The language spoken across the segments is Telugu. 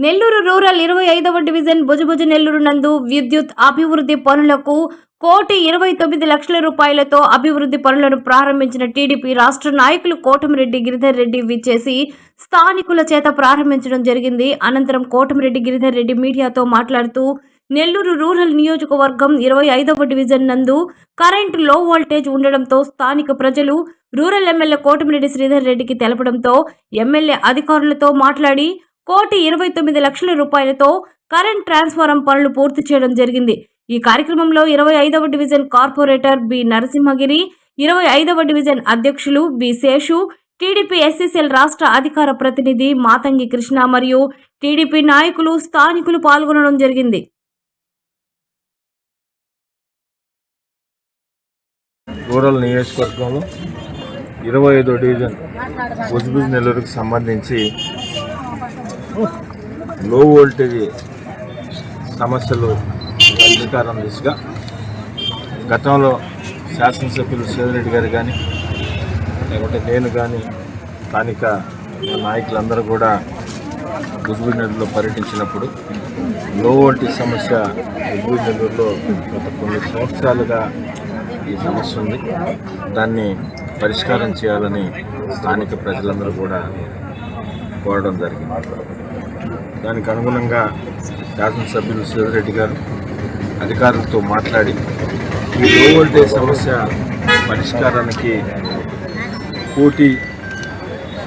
నెల్లూరు రూరల్ ఇరవై ఐదవ డివిజన్ భుజభుజ నెల్లూరు నందు విద్యుత్ అభివృద్ధి పనులకు కోటి ఇరవై తొమ్మిది లక్షల రూపాయలతో అభివృద్ధి పనులను ప్రారంభించిన టీడీపీ రాష్ట్ర నాయకులు కోటమిరెడ్డి గిరిధర్ రెడ్డి విచ్చేసి స్థానికుల చేత ప్రారంభించడం జరిగింది. అనంతరం కోటమిరెడ్డి గిరిధర్ రెడ్డి మీడియాతో మాట్లాడుతూ నెల్లూరు రూరల్ నియోజకవర్గం ఇరవై ఐదవ డివిజన్ నందు కరెంటు లో వోల్టేజ్ ఉండడంతో స్థానిక ప్రజలు రూరల్ ఎమ్మెల్యే కోటమిరెడ్డి శ్రీధర్ రెడ్డికి తెలపడంతో ఎమ్మెల్యే అధికారులతో మాట్లాడి కోటి ఇరవై తొమ్మిది లక్షల రూపాయలతో కరెంట్ ట్రాన్స్ఫారం పనులు పూర్తి చేయడం జరిగింది. ఈ కార్యక్రమంలో ఇరవై ఐదవ డివిజన్ కార్పొరేటర్ బి నరసింహగిరి ఇరవై ఐదవ డివిజన్ అధ్యక్షులు బి శేషు టీడీపీ ఎస్సీసీఎల్ రాష్ట్ర అధికార ప్రతినిధి మాతంగి కృష్ణ మరియు టీడీపీ నాయకులు స్థానికులు పాల్గొనడం జరిగింది. రూరల్ నియోజకవర్గంలో ఇరవై ఐదో డివిజన్ ఉజ్బుజ్ నెల్లూరుకు సంబంధించి లో వోల్టేజ్ సమస్యలు అధికారం దిశగా గతంలో శాసనసభ్యులు సేదిరెడ్డి గారు కానీ లేకుంటే నేను కానీ స్థానిక నాయకులందరూ కూడా ఉజ్బుజ్ నెల్లూరులో పర్యటించినప్పుడు లో వోల్టేజ్ సమస్య ఉజ్బుజ్ నెల్లూరులో గత కొన్ని సంవత్సరాలుగా ఈ సమస్య ఉంది. దాన్ని పరిష్కారం చేయాలని స్థానిక ప్రజలందరూ కూడా కోరడం జరిగింది. దానికి అనుగుణంగా శాసనసభ్యులు శివరెడ్డి గారు అధికారులతో మాట్లాడి ఈ లో వోల్టేజ్ సమస్య పరిష్కారానికి కోటి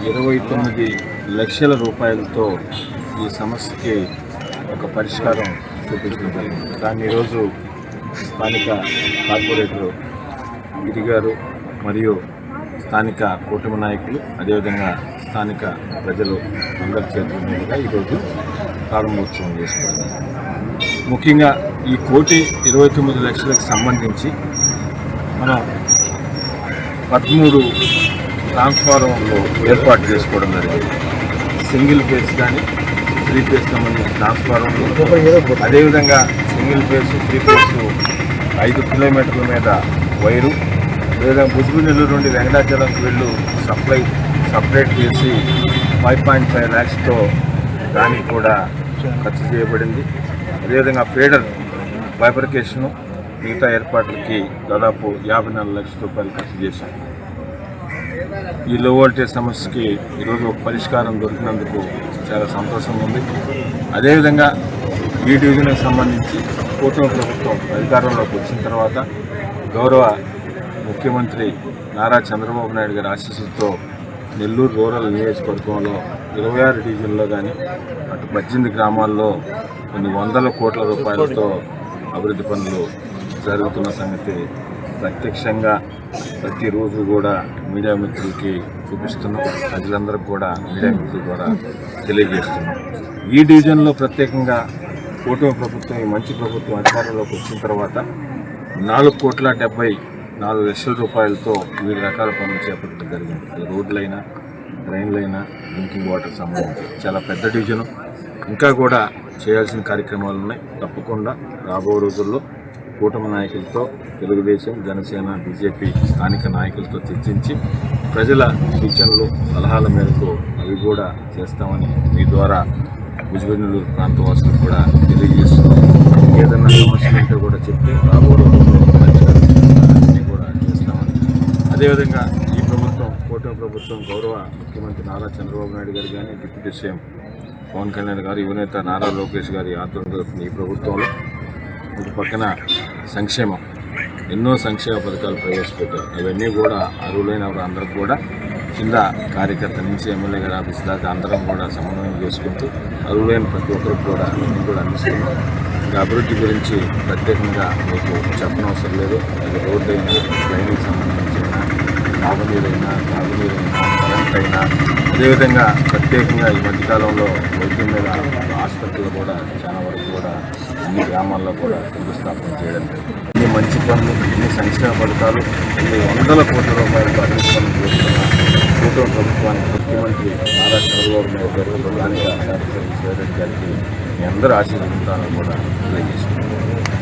ఇరవై తొమ్మిది లక్షల రూపాయలతో ఈ సమస్యకి ఒక పరిష్కారం చూపించడం జరిగింది. దాన్ని ఈరోజు స్థానిక కార్పొరేటర్ గిరి గారు మరియు స్థానిక కూటమి నాయకులు అదేవిధంగా స్థానిక ప్రజలు అందరి చేతుల మీదుగా ఈరోజు ప్రారంభోత్సవం చేసుకోవడం. ముఖ్యంగా ఈ కోటి ఇరవై తొమ్మిది లక్షలకు సంబంధించి మనం పదమూడు ట్రాన్స్ఫార్మర్లు ఏర్పాటు చేసుకోవడం జరిగింది. సింగిల్ ఫేస్ కానీ త్రీ ఫేస్ సంబంధించిన ట్రాన్స్ఫార్మర్లు. అదేవిధంగా సింగిల్ ఫేస్ త్రీ ఫేస్ ఐదు కిలోమీటర్ల మీద వైరు. అదేవిధంగా బుజ్బు నెల్లూరు నుండి వెంకటాచలంకి వెళ్ళు సప్లై సపరేట్ చేసి ఫైవ్ పాయింట్ ఫైవ్ ల్యాక్స్తో దానికి కూడా ఖర్చు చేయబడింది. అదేవిధంగా ఫీడర్ బైఫర్కేషను మిగతా ఏర్పాట్లకి దాదాపు యాభై నాలుగు లక్షల రూపాయలు ఖర్చు చేశాం ఈ లో వోల్టేజ్ సమస్యకి ఈరోజు పరిష్కారం దొరికినందుకు చాలా సంతోషంగా ఉంది. అదేవిధంగా ఈ డివిజన్కి సంబంధించి కూటమి ప్రభుత్వం అధికారంలోకి వచ్చిన తర్వాత గౌరవ ముఖ్యమంత్రి నారా చంద్రబాబు నాయుడు గారి ఆశీస్సులతో నెల్లూరు రూరల్ నియోజకవర్గంలో ఇరవై ఆరు డివిజన్లో కానీ అటు పద్దెనిమిది గ్రామాల్లో కొన్ని వందల కోట్ల రూపాయలతో అభివృద్ధి పనులు జరుగుతున్న సంగతి ప్రత్యక్షంగా ప్రతిరోజు కూడా మీడియా మిత్రులకి చూపిస్తున్నాం. ప్రజలందరికీ కూడా మీడియా మిత్రులు ద్వారా తెలియజేస్తున్నాం. ఈ డివిజన్లో ప్రత్యేకంగా కూటమి ప్రభుత్వం ఈ మంచి ప్రభుత్వం అధికారంలోకి వచ్చిన తర్వాత నాలుగు కోట్ల డెబ్బై నాలుగు లక్షల రూపాయలతో వివిధ రకాల పనులు చేపట్టడం జరిగింది. అది రోడ్లైనా ట్రైన్లైనా డ్రింకింగ్ వాటర్ సంబంధించి. చాలా పెద్ద డివిజను. ఇంకా కూడా చేయాల్సిన కార్యక్రమాలు ఉన్నాయి. తప్పకుండా రాబో రోజుల్లో కూటమి నాయకులతో తెలుగుదేశం జనసేన బీజేపీ స్థానిక నాయకులతో చర్చించి ప్రజల సూచనలు సలహాల మేరకు అవి కూడా చేస్తామని మీ ద్వారా భుజబెన్నూరు ప్రాంతవాసులకు కూడా తెలియజేస్తున్నాం. ఏదైనా సమస్యలు ఉంటే కూడా చెప్తే రాబో రోజుల్లో పరిష్కారం కూడా చేస్తామని అదేవిధంగా ఈ ప్రభుత్వం కూటమి ప్రభుత్వం గౌరవ ముఖ్యమంత్రి నారా చంద్రబాబు నాయుడు గారు కానీ డిప్యూటీ సీఎం పవన్ కళ్యాణ్ గారు యువనేత నారా లోకేష్ గారి ఆధ్వర్యంలో ఈ ప్రభుత్వంలో ఇటు పక్కన సంక్షేమం ఎన్నో సంక్షేమ పథకాలు ప్రవేశపెట్టారు. అవన్నీ కూడా అర్హులైన వారందరికీ కూడా కింద కార్యకర్త నుంచి ఎమ్మెల్యే గారి ఆఫీస్ దాకా అందరం కూడా సమన్వయం చేసుకుంటూ అర్హులైన ప్రతి ఒక్కరికి కూడా అన్ని కూడా అందిస్తున్నాం. ఇంకా అభివృద్ధి గురించి ప్రత్యేకంగా మీకు చెప్పనవసరం లేదు. అది రోడ్డు అయినా డ్రైనేజ్ సంబంధించిన తాగునీరైనా తాగునీరైనా కరెంట్ అయినా అదేవిధంగా ప్రత్యేకంగా ఈ మధ్యకాలంలో వైద్యం మీద ఆసుపత్రులు కూడా చాలా వరకు కూడా అన్ని గ్రామాల్లో కూడా శంకుస్థాపన చేయడం ఇన్ని మంచి పనులు ఇన్ని సంక్షేమ పథకాలు ఇన్ని వందల కోట్ల రూపాయలతో అభివృద్ధి పనులు చేస్తున్న కూటమి ప్రభుత్వానికి ముఖ్యమంత్రి నారా చంద్రబాబు నాయుడు గారు ప్రధానిగా శాసనసభ్యులు శివరెడ్డి గారికి మీ అందరూ ఆశీర్వదించాలని కూడా తెలియజేస్తున్నాను